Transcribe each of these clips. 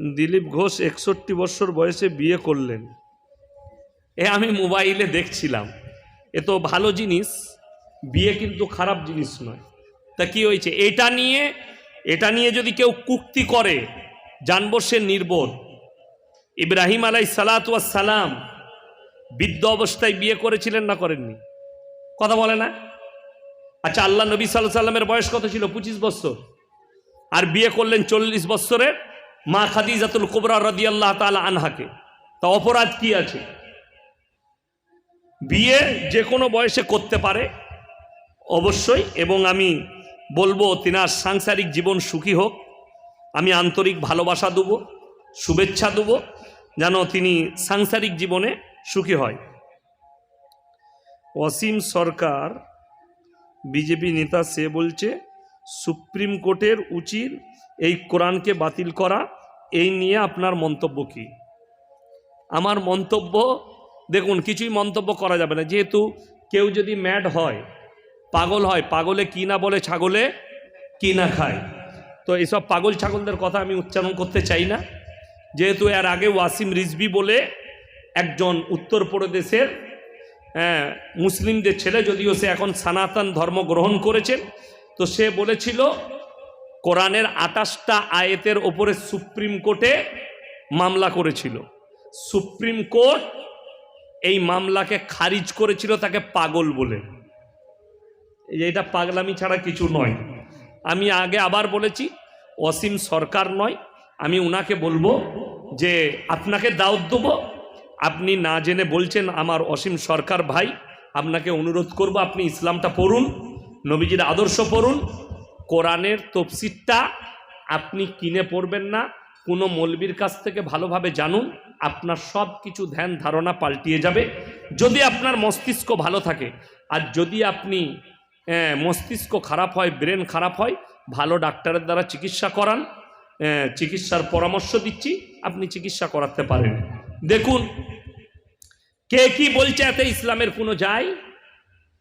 দিলীপ ঘোষ একষট্টি বছর বয়সে বিয়ে করলেন। এ আমি মোবাইলে দেখছিলাম। এ তো ভালো জিনিস, বিয়ে কিন্তু খারাপ জিনিস নয়। তা কি হয়েছে? এটা নিয়ে এটা নিয়ে যদি কেউ কুক্তি করে, জানব সে নির্বোধ। ইব্রাহিম আলাই সালাম বৃদ্ধ অবস্থায় বিয়ে করেছিলেন না করেননি? কথা বলে না? আচ্ছা আল্লাহ নবী সাল্লাহ সাল্লামের বয়স কত ছিল? পঁচিশ বছর। আর বিয়ে করলেন চল্লিশ বছরের মা খাদিজাতুল কুবরা রদি আল্লাহ তালা আনহাকে। তা অপরাধ কি আছে? বিয়ে যে কোনো বয়সে করতে পারে, অবশ্যই, এবং আমি বলব তিনার সাংসারিক জীবন সুখী হোক। আমি আন্তরিক ভালোবাসা দেবো, শুভেচ্ছা দেবো, যেন তিনি সাংসারিক জীবনে সুখী হয়। অসীম সরকার, বিজেপি নেতা সে বলছে, সুপ্রিম কোর্টের উচিত এই কোরআনকে বাতিল করা, এই নিয়ে আপনার মন্তব্য কি? আমার মন্তব্য, দেখুন, কিছুই মন্তব্য করা যাবে না। যেহেতু কেউ যদি ম্যাড হয়, পাগল হয়, পাগলে কি না বলে ছাগলে কি না খায়? তো এসব পাগল ছাগলদের কথা আমি উচ্চারণ করতে চাই না। যেহেতু এর আগে ওয়াসিম রিজবি বলে একজন উত্তরপ্রদেশের হ্যাঁ মুসলিমদের ছেলে, যদিও সে এখন সনাতন ধর্ম গ্রহণ করেছেন তো সে বলেছিল কোরআনের আটাশটা আয়েতের ওপরে সুপ্রিম কোর্টে মামলা করেছিল। সুপ্রিম কোর্ট এই মামলাকে খারিজ করেছিল তাকে পাগল বলে। এটা পাগলামি ছাড়া কিছু নয়। আমি আগে আবার বলেছি, অসীম সরকার নয়। আমি উনাকে বলব যে, আপনাকে দাওয়াত দেবো। আপনি না জেনে বলছেন, আমার অসীম সরকার ভাই, আপনাকে অনুরোধ করব, আপনি ইসলামটা পড়ুন, নবীজির আদর্শ পড়ুন কোরআনের তফসিরটা আপনি কিনে পড়বেন না কোনো মলবির কাছ থেকে ভালোভাবে জানুন আপনার সব কিছু ধ্যান ধারণা পাল্টিয়ে যাবে। যদি আপনার মস্তিষ্ক ভালো থাকে আর যদি আপনি আহ, মস্তিষ্ক খারাপ হয় ব্রেন খারাপ হয় ভালো ডাক্তারের দ্বারা চিকিৎসা করান আহ, চিকিৎসার পরামর্শ দিচ্ছি আপনি চিকিৎসা করাতে পারেন। দেখুন কে কি বলছে এতে ইসলামের কোনো যায়?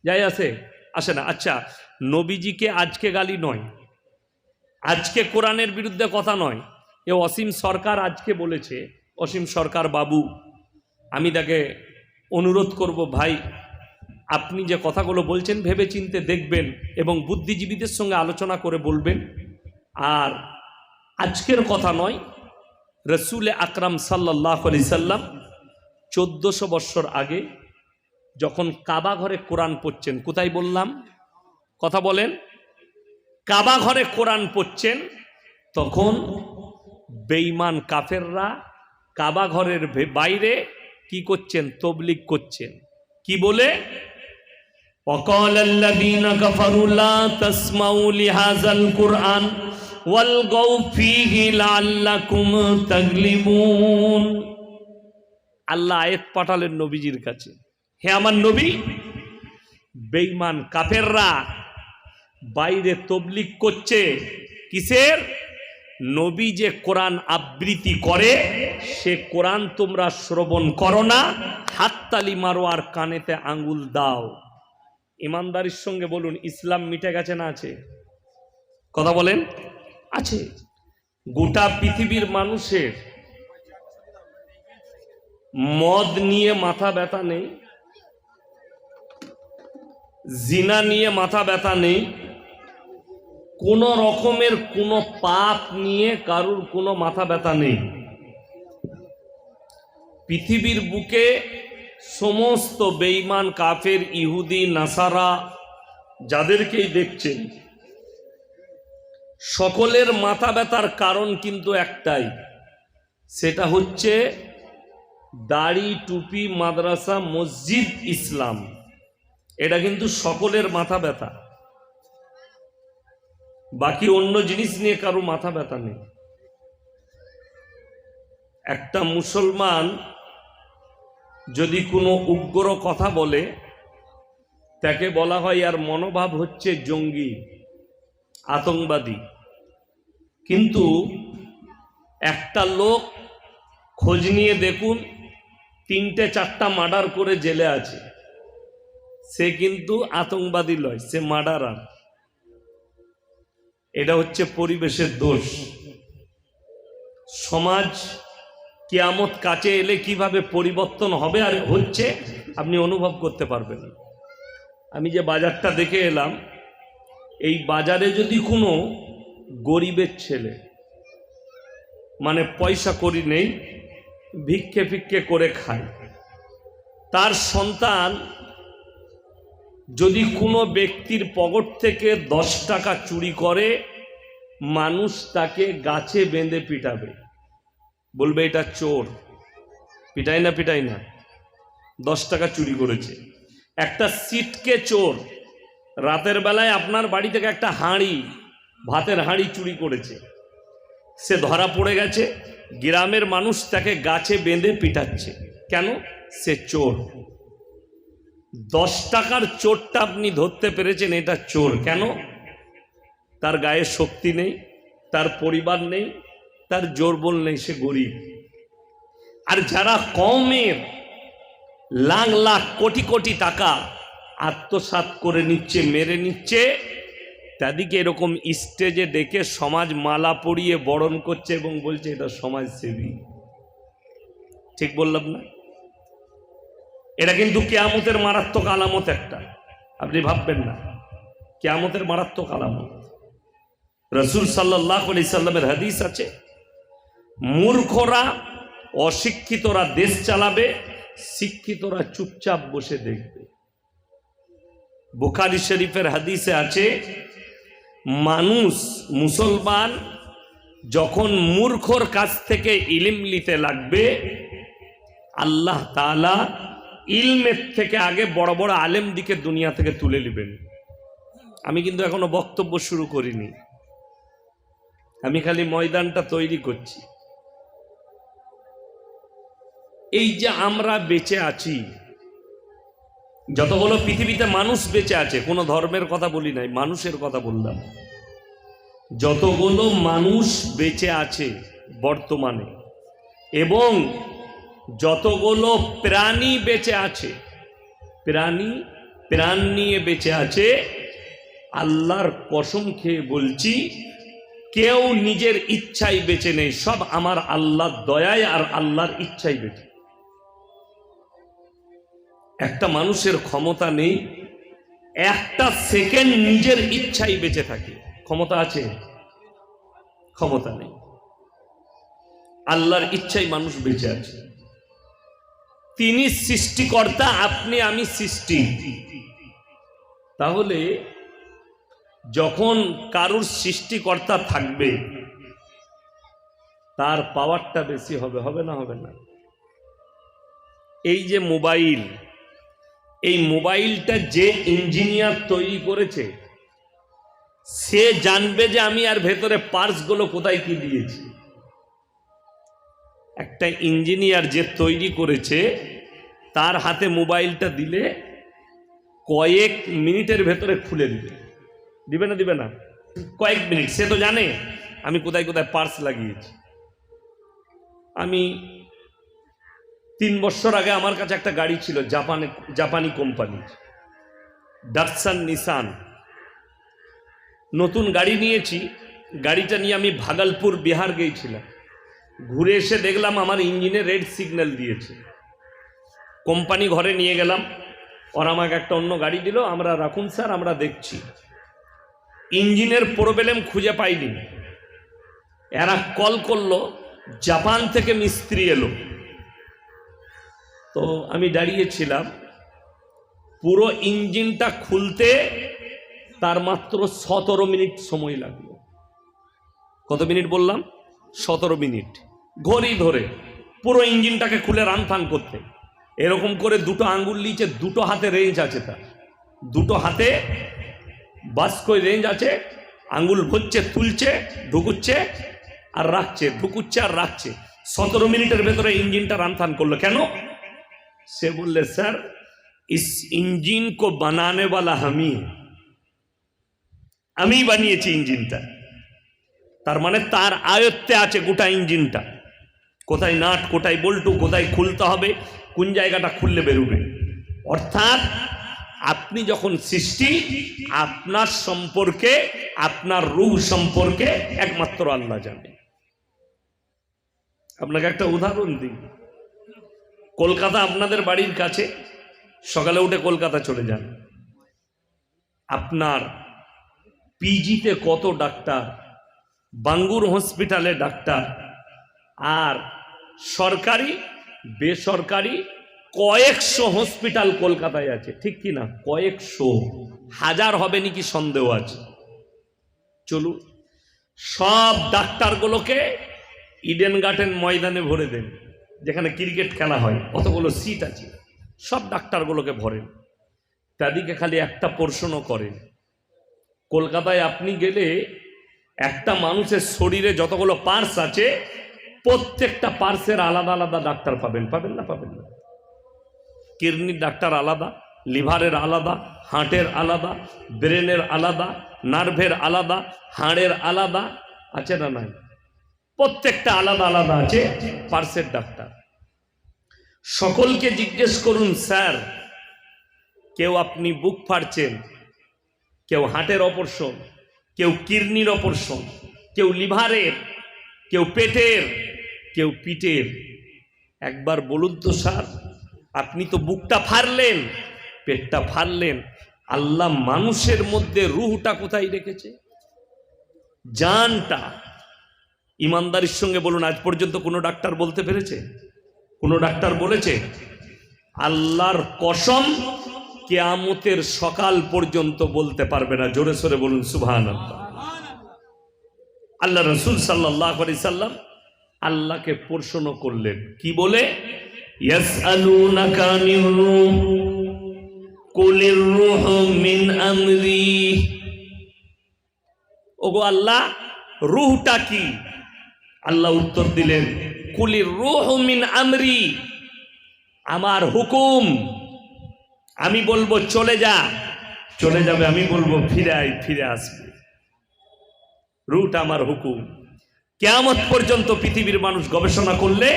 যাই আছে? আসে না। আচ্ছা নবীজিকে আজকে গালি নয়। আজকে কোরআনের বিরুদ্ধে কথা নয়। এ অসীম সরকার আজকে বলেছে, অসীম সরকার বাবু, আমি তাকে অনুরোধ করব, ভাই, আপনি যে কথাগুলো বলছেন ভেবে চিনতে দেখবেন এবং বুদ্ধিজীবীদের সঙ্গে আলোচনা করে বলবেন। আর আজকের কথা নয়, রসুলে আকরাম সাল্লাহ আলি সাল্লাম চোদ্দোশো বৎসর আগে যখন কাবা ঘরে কোরআন পড়ছেন, কোথায় বললাম? কথা বলেন কাবা ঘরে কোরআন পড়ছেন তখন বেঈমান কাফেররা কাবা ঘরের ভে- বাইরে কি করছেন তবলিগ করছেন কি বলে وقال الذين كفروا لا تسمعوا لهذا القرآن والغوا فيه لعلكم تغلبون আল্লাহ আয়াত পাঠালেন নবীজির কাছে হে আমার নবী বেঈমান কাফেররা বাইরে তবলিক করছে কিসের? নবী যে কোরআন আবৃত্তি করে, সে কোরআন তোমরা শ্রবণ করো না। হাততালি মারো আর কানেতে আঙ্গুল দাও। ইমানদারির সঙ্গে বলুন, ইসলাম মিটে গেছে না আছে? কথা বলেন। আছে। গোটা পৃথিবীর মানুষের মদ নিয়ে মাথা ব্যথা নেই, জিনা নিয়ে মাথা ব্যথা নেই কোন রকমের কোনো পাপ নিয়ে কারুর কোনো মাথা ব্যথা নেই। পৃথিবীর বুকে সমস্ত বেঈমান, কাফের, ইহুদি, নাসারা যাদেরকেই দেখছেন, সকলের মাথা ব্যথার কারণ কিন্তু একটাই, সেটা হচ্ছে দাড়ি, টুপি, মাদ্রাসা, মসজিদ, ইসলাম। এটা কিন্তু সকলের মাথা ব্যথা। বাকি অন্য জিনিস নিয়ে কারও মাথা ব্যথা নেই। একটা মুসলমান যদি কোনো উগ্র কথা বলে, তাকে বলা হয়, আর মনোভাব হচ্ছে জঙ্গি, আতঙ্কবাদী। কিন্তু একটা লোক খোঁজ নিয়ে দেখুন, তিনটে চারটা মার্ডার করে জেলে আছে। সে কিন্তু আতঙ্কবাদী লয়, সে মার্ডারার। এটা হচ্ছে পরিবেশের দোষ। সমাজ কেয়ামত কাছে এলে কীভাবে পরিবর্তন হবে আর হচ্ছে, আপনি অনুভব করতে পারবেন। আমি যে বাজারটা দেখে এলাম, এই বাজারে যদি কোনো গরিবের ছেলে মানে পয়সা করি নেই, ভিক্ষে ফিক্ষে করে খায়, তার সন্তান যদি কোনো ব্যক্তির পকেট থেকে দশ টাকা চুরি করে, মানুষ তাকে গাছে বেঁধে পিটাবে। বলবে, এটা চোর। পিটাই না পিটাই না। দশ টাকা চুরি করেছে। একটা সিটকে চোর। রাতের বেলায় আপনার বাড়ি থেকে একটা হাঁড়ি, ভাতের হাঁড়ি চুরি করেছে। সে ধরা পড়ে গেছে। গ্রামের মানুষ তাকে গাছে বেঁধে পিটাচ্ছে। কেন? সে চোর। দশ টাকার চোরটা আপনি ধরতে পেরেছেন, এটা চোর। কেন? তার গায়ে শক্তি নেই, তার পরিবার নেই, তার জোরবল নেই, সে গরিব। আর যারা কমের লাখ লাখ কোটি কোটি টাকা আত্মসাৎ করে নিচ্ছে, মেরে নিচ্ছে, তাদেরকে এরকম স্টেজে ডেকে সমাজ মালা পরিয়ে বরণ করছে এবং বলছে, এটা সমাজসেবী। ঠিক বললাম না? এটা কিন্তু কেয়ামতের মারাত্মক আলামত একটা। আপনি ভাববেন না। কেয়ামতের মারাত্মক আলামত। রসুল সাল্লাহ আলি সাল্লামের হাদিস আছে, মূর্খরা অশিক্ষিতরা দেশ চালাবে, শিক্ষিতরা চুপচাপ বসে দেখবে। বুখারি শরীফের হাদিসে আছে, মানুষ, মুসলমান যখন মূর্খর কাছ থেকে ইলিম নিতে লাগবে, আল্লাহ তাআলা ইলমের থেকে আগে বড় বড় আলেম দিকে দুনিয়া থেকে তুলে নেবেন। আমি কিন্তু এখনও বক্তব্য শুরু করিনি। আমি খালি ময়দানটা তৈরি করছি। এই যে আমরা বেঁচে আছি, যতগুলো পৃথিবীতে মানুষ বেঁচে আছে, কোনো ধর্মের কথা বলি নাই, মানুষের কথা বললাম। যতগুলো মানুষ বেঁচে আছে বর্তমানে, এবং যতগুলো প্রাণী বেঁচে আছে, প্রাণী, প্রাণ নিয়ে বেঁচে আছে, আল্লাহর কসম খেয়ে বলছি, কেউ নিজের ইচ্ছাই বেঁচে নেই, সব আমার আল্লাহর দয়ায় আর আল্লাহর ইচ্ছাই বেঁচে। একটা মানুষের ক্ষমতা নেই, একটা সেকেন্ড নিজের ইচ্ছাই বেঁচে থাকে। ক্ষমতা আছে? ক্ষমতা নেই। আল্লাহর ইচ্ছাই মানুষ বেঁচে আছে। তিনি সৃষ্টিকর্তা, আপনি, আমি সৃষ্টি। তাহলে যখন কারুর সৃষ্টিকর্তা থাকবে, তার পাওয়ারটা বেশি হবে হবে না হবে না? এই যে মোবাইল, এই মোবাইলটা যে ইঞ্জিনিয়ার তৈরি করেছে, সে জানবে যে আমি আর ভেতরে পার্সগুলো কোথায় কি দিয়েছি। একটা ইঞ্জিনিয়ার যে তৈরি করেছে, তার হাতে মোবাইলটা দিলে কয়েক মিনিটের ভেতরে খুলে দিবে। দিবে না দিবে না? কয়েক মিনিট, সে তো জানে, আমি কোথায় কোথায় পার্স লাগিয়েছি। আমি তিন বছর আগে আমার কাছে একটা গাড়ি ছিল, জাপানে, জাপানি কোম্পানির। ডাটসান নিসান নতুন গাড়ি নিয়েছি, গাড়িটা নিয়ে আমি ভাগলপুর, বিহার গিয়েছিলাম। ঘুরে এসে দেখলাম আমার ইঞ্জিনে রেড সিগন্যাল দিয়েছে। কোম্পানি ঘরে নিয়ে গেলাম। ওরা আমাকে একটা অন্য গাড়ি দিল। আমরা রাখুন স্যার, আমরা দেখছি। ইঞ্জিনের প্রবলেম খুঁজে পাইনি। এরা কল করল, জাপান থেকে মিস্ত্রি এলো। তো আমি দাঁড়িয়েছিলাম। পুরো ইঞ্জিনটা খুলতে তার মাত্র সতেরো মিনিট সময় লাগল। কত মিনিট বললাম? সতেরো মিনিট। ঘড়ি ধরে, পুরো ইঞ্জিনটাকে খুলে রানফান করতে। এরকম করে দুটো আঙ্গুল নিচে, দুটো হাতে রেঞ্জ আছে তার। দুটো হাতে বাস করে রেঞ্জ আছে, আঙ্গুল ভরছে, তুলছে, ঢুকুচ্ছে আর রাখছে, ঢুকুচ্ছে আর রাখছে। সতেরো মিনিটের ভেতরে ইঞ্জিনটা রানথান করল। কেন? সে বললে, স্যার, ইস ইঞ্জিন কো বানানে वाला হামি আমি বানিয়েছি ইঞ্জিনটা। তার মানে তার আয়ত্তে আছে গোটা ইঞ্জিনটা। কোথায় নাট, কোথায় বল্টু, কোথায় খুলতে হবে, কোন জায়গাটা খুললে বেরোবে? অর্থাৎ আপনি যখন সৃষ্টি, আপনার সম্পর্কে, আপনার রূহ সম্পর্কে একমাত্র আল্লাহ জানে। আপনাকে একটা উদাহরণ দিই। কলকাতা আপনাদের বাড়ির কাছে, সকালে উঠে কলকাতা চলে যান। আপনার পিজিতে কত ডাক্তার, বাঙ্গুর হসপিটালে ডাক্তার, আর সরকারি, বেসরকারি, কয়েকশো হসপিটাল কলকাতায় আছে। ঠিক কি না? কয়েকশো। হাজার হবে নাকি সন্দেহ আছে। চলুন, সব ডাক্তারগুলোকে ইডেন গার্ডেন ময়দানে ভরে দেন, যেখানে ক্রিকেট খেলা হয়। কতগুলো সিট আছে? সব ডাক্তারগুলোকে ভরেন। তাদিকে খালি একটা পোর্শনও করেন, কলকাতায় আপনি গেলে একটা মানুষের শরীরে যতগুলো পার্স আছে প্রত্যেকটা পার্সের আলাদা আলাদা ডাক্তার পাবেন পাবেন না পাবেন না। কিডনির ডাক্তার আলাদা, লিভারের আলাদা, হার্টের আলাদা, ব্রেনের আলাদা, নার্ভের আলাদা, হাড়ের আলাদা, আছে না নাই? প্রত্যেকটা আলাদা আলাদা আছে পার্সের ডাক্তার। সকলকে জিজ্ঞেস করুন, স্যার, কেউ আপনি বুক ফাড়ছেন, কেউ হার্টের অপরশন, কেউ কিডনির অপরশন, কেউ লিভারের, কেউ পেটের কেউ পিঠের একবার বলুন তো স্যার, আপনি তো বুকটা ফাড়লেন, পেটটা ফাড়লেন, আল্লাহ মানুষের মধ্যে রুহটা কোথায় রেখেছে? জানটা। ইমানদারির সঙ্গে বলুন, আজ পর্যন্ত কোনো ডাক্তার বলতে পেরেছে? কোনো ডাক্তার বলেছে? আল্লাহর কসম কেয়ামতের সকাল পর্যন্ত বলতে পারবে না। জোরে সোরে বলুন সুবহান আল্লাহ রসুল সাল্লাহ সাল্লাম আল্লাহকে প্রশ্ন করলেন। কি বলে? ওগো আল্লাহ, রুহটা কি? আল্লাহ উত্তর দিলেন, কুলির রুহ মিন আমরি। আমার হুকুম, আমি বলব চলে যা। চলে যাবে, আমি বলব ফিরে আয়, ফিরে আসবে। রুট আমার হুকুম। কেয়ামত পর্যন্ত পৃথিবীর মানুষ গবেষণা করলে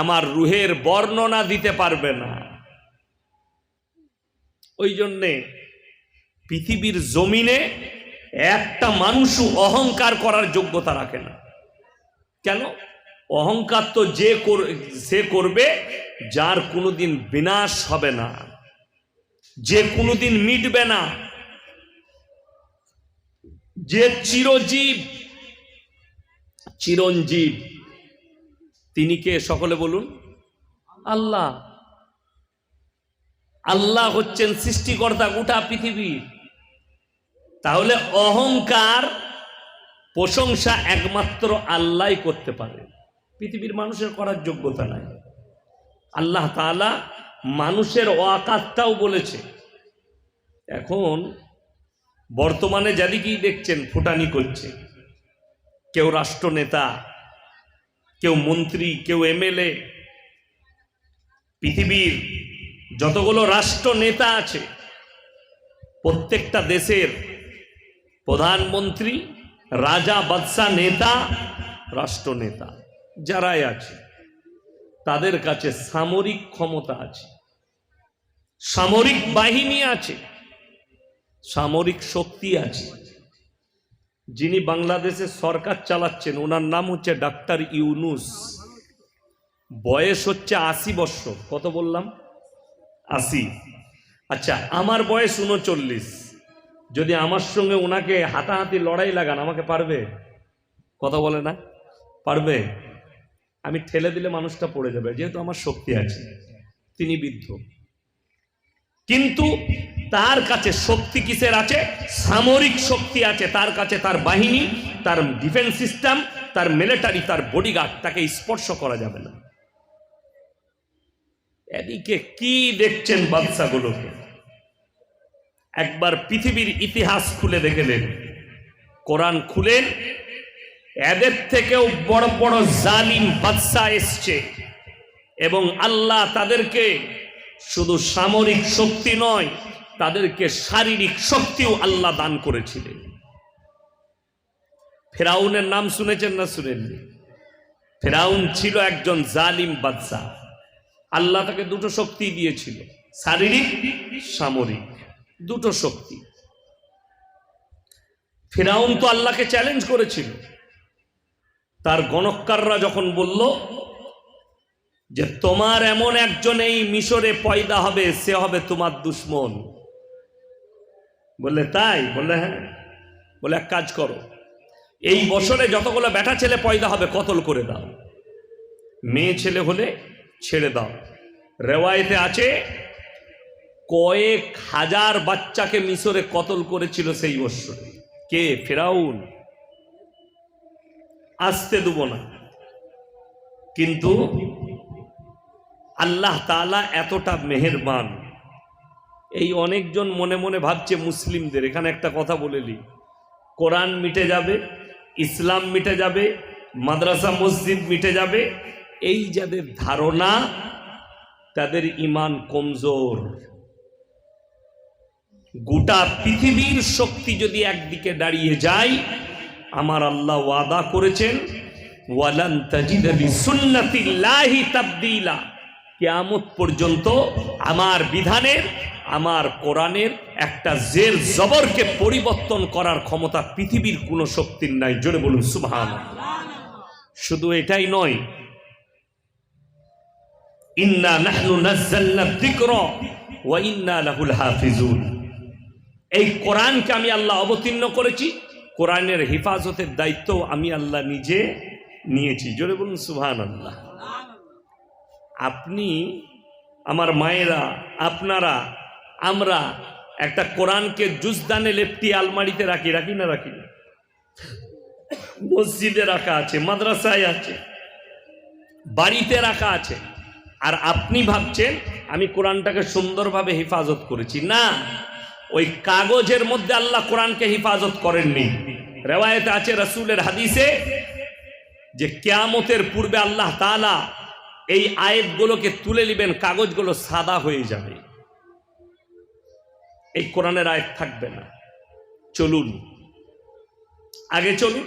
আমার রুহের বর্ণনা দিতে পারবে না। ওই জন্যে পৃথিবীর জমিনে একটা মানুষও অহংকার করার যোগ্যতা রাখে না। কেন? অহংকার তো যে সে করবে যার কোনোদিন বিনাশ হবে না, যে কোনোদিন মিটবে না, যে চিরজীব চিরঞ্জীব। তিনি কে? সকলে বলুন। আল্লাহ। আল্লাহ হচ্ছেন সৃষ্টিকর্তা গোটা পৃথিবীর তাহলে অহংকার প্রশংসা একমাত্র আল্লাহই করতে পারে। পৃথিবীর মানুষের করার যোগ্যতা নাই। আল্লাহ তাআলা মানুষের অকাতটাও বলেছে। এখন বর্তমানে যাদিকেই দেখছেন ফুটানি করছে। কেউ রাষ্ট্রনেতা, কেউ মন্ত্রী, কেউ এমএলএ, পৃথিবীর যতগুলো রাষ্ট্র নেতা আছে, প্রত্যেকটা দেশের প্রধানমন্ত্রী, রাজা বাদশাহ নেতা, রাষ্ট্রনেতা যারাই আছে, তাদের কাছে সামরিক ক্ষমতা আছে, সামরিক বাহিনী আছে, সামরিক শক্তি আছে। যিনি বাংলাদেশে সরকার চালাচ্ছেন, ওনার নাম হচ্ছে ডাক্তার ইউনুস। বয়স হচ্ছে আশি বৎসর কত বললাম? আশি। আচ্ছা আমার বয়স উনচল্লিশ। যদি আমার সঙ্গে ওনাকে হাতাহাতি লড়াই লাগান, আমাকে পারবে? কথা বলে না? পারবে? আমি ঠেলে দিলে মানুষটা পড়ে যাবে, যেহেতু আমার শক্তি আছে। তিনি বৃদ্ধ। কিন্তু তার কাছে শক্তি কিসের আছে? সামরিক শক্তি আছে। তার কাছে তার বাহিনী, তার ডিফেন্স সিস্টেম তার মিলিটারি তার বডিগার্ড তাকে স্পর্শ করা যাবে না। এদিকে কি দেখছেন বাদশাগুলোকে? একবার পৃথিবীর ইতিহাস খুলে দেখেলেন কোরআন খুলেন, এদের থেকেও বড় বড় জালিম বাদশা এসছে এবং আল্লাহ তাদেরকে শুধু সামরিক শক্তি নয়, তাদেরকে শারীরিক শক্তিও আল্লাহ দান করেছিলেন। ফেরাউনের নাম শুনেছেন না শুনেননি? ফেরাউন ছিল একজন জালিম বাদশাহ। আল্লাহ তাকে দুটো শক্তি দিয়েছিল, শারীরিক, সামরিক। দুটো শক্তি। ফেরাউন তো আল্লাহকে চ্যালেঞ্জ করেছিল। তার গণকাররা যখন বলল যে তোমার এমন একজন এই মিশরে পয়দা হবে, সে হবে তোমার দুশ্মন। বললে, তাই? বললে হ্যাঁ। বলে এক কাজ করো, এই বছরে যতগুলো বেটা ছেলে পয়দা হবে, কতল করে দাও। মেয়ে ছেলে হলে ছেড়ে দাও। রেওয়ায়তে আছে, কয়েক হাজার বাচ্চাকে মিশরে কতল করেছিল সেই বৎসরে কে? ফেরাউন। আসতে দেব না। কিন্তু আল্লাহ তাআলা এতটা মেহেরবান। এই অনেকজন মনে মনে ভাবছে মুসলিমদের। এখানে একটা কথা বলেলি কোরআন মিটে যাবে, ইসলাম মিটে যাবে, মাদ্রাসা, মসজিদ মিটে যাবে। এই যাদের ধারণা, তাদের ইমান কমজোর। গোটা পৃথিবীর শক্তি যদি একদিকে দাঁড়িয়ে যায়, আমার আল্লাহ ওয়াদা করেছেন, ওয়ালান তাজিদা লিসুন্নাতিল্লাহি তাবদীলা। কিয়ামত পর্যন্ত আমার বিধানের, আমার কোরআনের একটা জের জবরকে পরিবর্তন করার ক্ষমতা পৃথিবীর কোনো শক্তির নাই। জোরে বলুন সুবহান শুধু এটাই নয়, ইন্না নাহনু নাযালনা যিকরা ওয়া ইন্না লাহুল হাফিজুন। এই কোরআনকে আমি আল্লাহ অবতীর্ণ করেছি, কোরআনের হেফাজতের দায়িত্ব আমি আল্লাহ নিজে নিয়েছি। জোরে বলুন সুবহান আল্লাহ আপনি, আমার মায়েরা, আপনারা, আমরা একটা কোরআনকে জুজদানে লেপটি আলমারিতে রাখি রাখি না রাখি? না মসজিদে রাখা আছে, মাদ্রাসায় আছে, বাড়িতে রাখা আছে। আর আপনি ভাবছেন, আমি কোরআনটাকে সুন্দরভাবে হেফাজত করেছি। না, ওই কাগজের মধ্যে আল্লাহ কোরআনকে হেফাজত করেননি। রেওয়ায়তে আছে রসুলের হাদিসে যে কেয়ামতের পূর্বে আল্লাহ তাআলা এই আয়াতগুলোকে তুলে নেবেন, কাগজগুলো সাদা হয়ে যাবে। এই কোরআনের আয়াত থাকবে না। চলুন। আগে চলুন।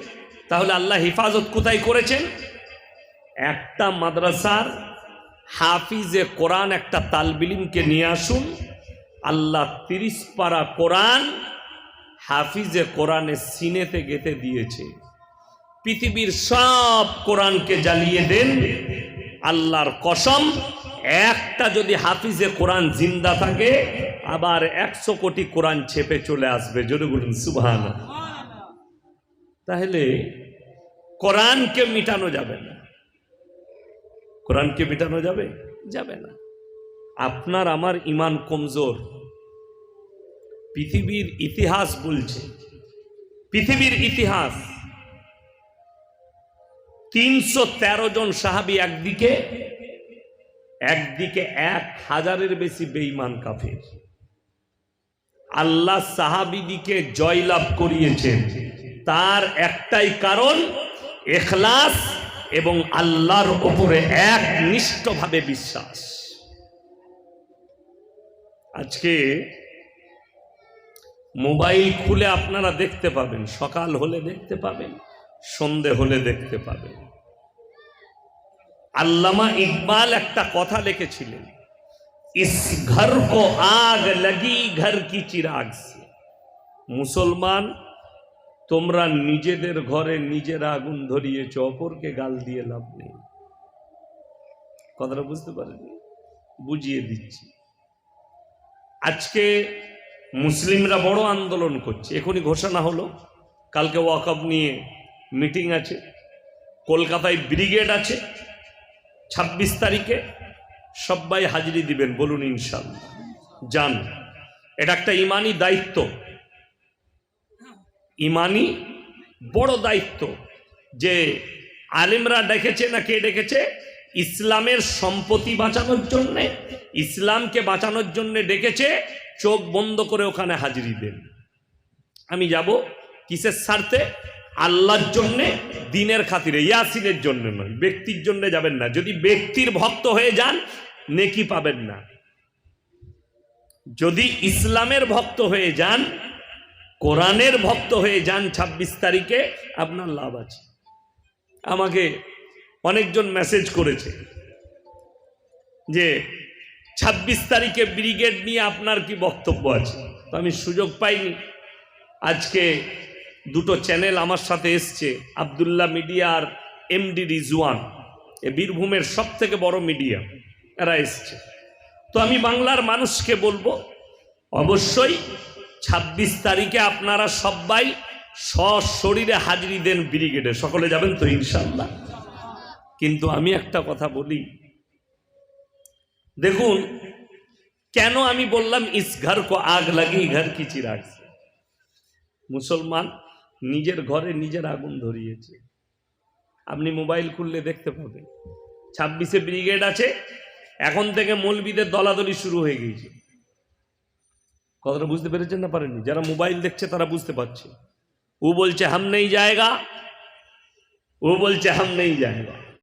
তাহলে আল্লাহ হেফাজত কোথায় করেছেন? একটা মাদ্রাসার হাফিজে কোরআন একটা তালবিলিমকে নিয়ে আসুন। আল্লাহ তিরিশ পারা কোরআন হাফিজে কোরআনের সিনেতে গেতে দিয়েছে। পৃথিবীর সব কোরআনকে জ্বালিয়ে দেন। আল্লাহর কসম, একটা যদি হাফিজে কোরআন জিন্দা থাকে, আবার একশো কোটি কোরআন ছেপে চলে আসবে যদি বলুন সুবহান তাহলে কোরআনকে মিটানো যাবে না। কোরআনকে মিটানো যাবে? যাবে না। আপনার আমার ইমান কমজোর। পৃথিবীর ইতিহাস বলছে, পৃথিবীর ইতিহাস তিনশো তেরো জন সাহাবি একদিকে একদিকে এক হাজারের বেশি বেইমান কাফের। আল্লাহ সাহাবিদিকে জয়লাভ করিয়েছেন। তার একটাই কারণ, এখলাস এবং আল্লাহর ওপরে এক নিষ্ঠভাবে বিশ্বাস। আজকে মোবাইল খুলে আপনারা দেখতে পাবেন, সকাল হলে দেখতে পাবেন, সন্ধে হলে দেখতে পাবেন। আল্লামা ইকবাল একটা কথা লিখেছিলেন, ইস ঘর কো আগ লাগি ঘর কি চিরাগ সে। মুসলমান, তোমরা নিজেদের ঘরে নিজেরা আগুন ধরিয়েছ অপরকে গাল দিয়ে লাভ নেই। কথাটা বুঝতে পারেনি বুঝিয়ে দিচ্ছি। আজকে মুসলিমরা বড় আন্দোলন করছে। এখনই ঘোষণা হলো, কালকে ওয়াকআপ নিয়ে মিটিং আছে, কলকাতায় ব্রিগেড আছে ছাব্বিশ তারিখে সবাই হাজিরি দিবেন, বলুন ইনশাল্লাহ যান, এটা একটা ইমানি দায়িত্ব। ইমানি বড় দায়িত্ব যে আলিমরা ডেকেছে না কে ডেকেছে? ইসলামের সম্পত্তি বাঁচানোর জন্যে, ইসলামকে বাঁচানোর জন্যে ডেকেছে, চোখ বন্ধ করে ওখানে হাজিরি দেন। আমি যাব কিসের স্বার্থে? আল্লাহর জন্যে, দিনের খাতিরে, ইয়াসিনের জন্য নয়, ব্যক্তির জন্য যাবেন না। যদি ব্যক্তির ভক্ত হয়ে যান, নেকি পাবেন না। যদি ইসলামের ভক্ত হয়ে যান, কোরআনের ভক্ত হয়ে যান ছাব্বিশ তারিখে, আপনার লাভ আছে। আমাকে অনেকজন মেসেজ করেছে যে, ছাব্বিশ তারিখে ব্রিগেড নিয়ে আপনার কি বক্তব্য আছে? তো আমি সুযোগ পাইনি। আজকে দুটো চ্যানেল আমার সাথে এসছে, আবদুল্লাহ মিডিয়ার এমডি রিজওয়ান। এ বীরভূমের সব থেকে বড় মিডিয়া, এরা এসছে। তো আমি বাংলার মানুষকে বলব, অবশ্যই ছাব্বিশ তারিখে আপনারা সবাই সশরীরে হাজিরি দেন ব্রিগেডে, সকলে যাবেন তো ইনশাল্লাহ কিন্তু আমি একটা কথা বলি, দেখুন, কেন আমি বললাম, ইস ঘর কো আগ লাগে ঘর কি চিরাগ মুসলমান নিজের ঘরে নিজের আগুন ধরিয়েছে। আপনি মোবাইল খুললে দেখতে পাবেন। ছাব্বিশে ব্রিগেড আছে, এখন থেকে মৌলবিদের দলাদলি শুরু হয়ে গিয়েছে। কথাটা বুঝতে পেরেছেন না পারেননি? যারা মোবাইল দেখছে তারা বুঝতে পারছে। ও বলছে, হাম নেই জায়গা। ও বলছে, হাম নেই জায়গা।